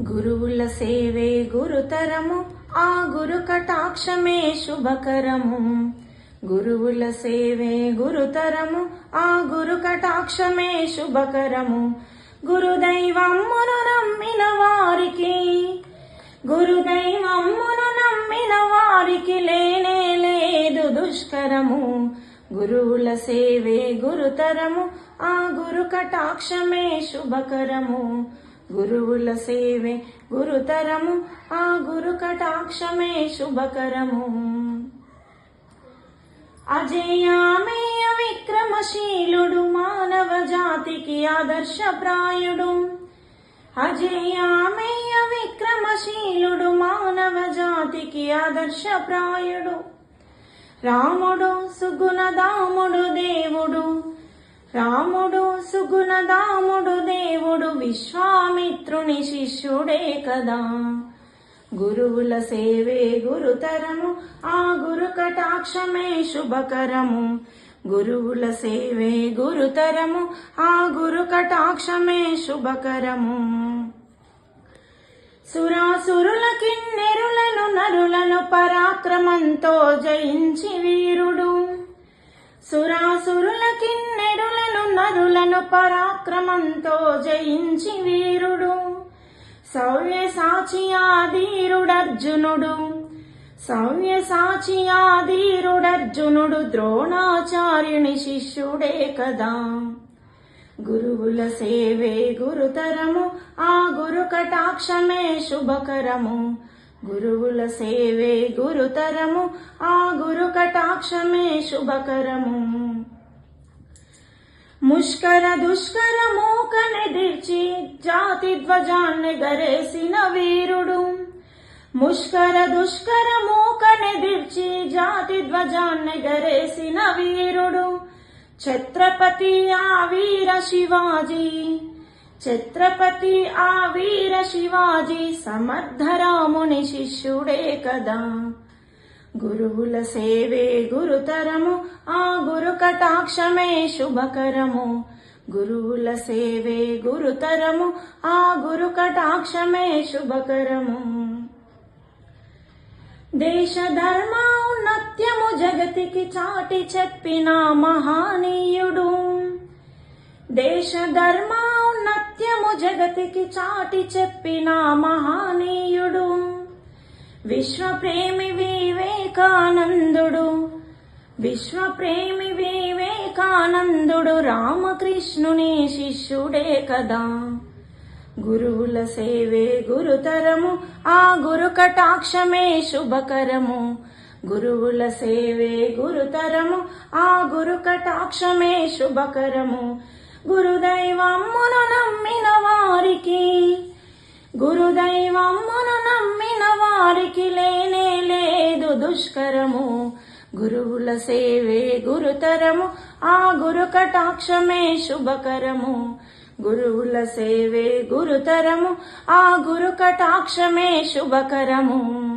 గురువుల సేవే గురుతరము ఆ గురు కటాక్షమే శుభకరము. గురువుల సేవే గురుతరము ఆ గురు కటాక్షమే శుభకరము. గురుదైవమ్మును నమ్మిన వారికి గురుదైవమ్మును నమ్మిన వారికి లేనే లేదు దుష్కరము. గురువుల సేవే గురుతరము ఆ గురు కటాక్షమే శుభకరము. గురువుల సేవే గురుతరము ఆ గురు కటాక్షమే శుభకరము. అజయామేయ విక్రమశీలుడు మానవ జాతికి ఆదర్శప్రాయుడు. అజయామేయ విక్రమశీలుడు మానవ జాతికి ఆదర్శప్రాయుడు. రాముడు సుగుణదాముడు దేవుడు రాముడు సుగుణదాముడు దేవుడు విశ్వామిత్రుని శిష్యుడే కదా. గురువుల సేవే గురుతరము ఆ గురు కటాక్షమే శుభకరము. గురువుల సేవే గురుతరము ఆ గురు కటాక్షమే శుభకరము. సురాసురుల కిన్నెరులను నరులను పరాక్రమంతో జయించి వీరుడు. సురాసురుల కిన్నెరులను నరులను పరాక్రమంతో జయించి వీరుడు. సౌర్య సాచియాధీరుడర్జునుడు సాచి సాచియాధీరుడర్జునుడు ద్రోణాచార్యుని శిష్యుడే కదా. గురువుల సేవే గురుతరము ఆ గురు కటాక్షమే శుభకరము. గురువుల సేవే గురుతరము ఆ గురు కటాక్షమే శుభకరము. ముష్కర దుష్కర మూకనెదిర్చి జాతి ధ్వజాన్ని గరేసిన వీరుడు. ముష్కర దుష్కర మూకనెదిర్చి జాతి ధ్వజాన్ని గరేసిన వీరుడు. ఛత్రపతి ఆ వీర శివాజీ ఛత్రపతి ఆ వీర శివాజీ సమర్థరాముని శిష్యుడే కదా. గురువుల సేవే గురుతరము ఆ గురు కటాక్షమే శుభకరము. గురువుల సేవే గురుతరము ఆ గురు కటాక్షమే శుభకరము. దేశ ధర్మౌన్నత్యము జగతికి చాటి చెప్పిన మహానీయుడు. దేశ ధర్మౌన్నత్యము జగతికి చాటి చెప్పిన మహానీయుడు. విశ్వప్రేమి వివేకానందుడు. విశ్వప్రేమి వివేకానందుడు. రామకృష్ణుని శిష్యుడే కదా. గురువుల సేవే గురుతరము. ఆ గురు కటాక్షమే శుభకరము. గురువుల సేవే గురుతరము. ఆ గురు కటాక్షమే శుభకరము. గురుదైవమ్మును నమ్మిన వారికి. గురుదైవమ్మును నమ్మిన వారికి లేనే దుష్కరము. గురువుల సేవే గురుతరము. ఆ గురు కటాక్షమే శుభకరము. గురువుల సేవే గురుతరము. ఆ గురు కటాక్షమే శుభకరము.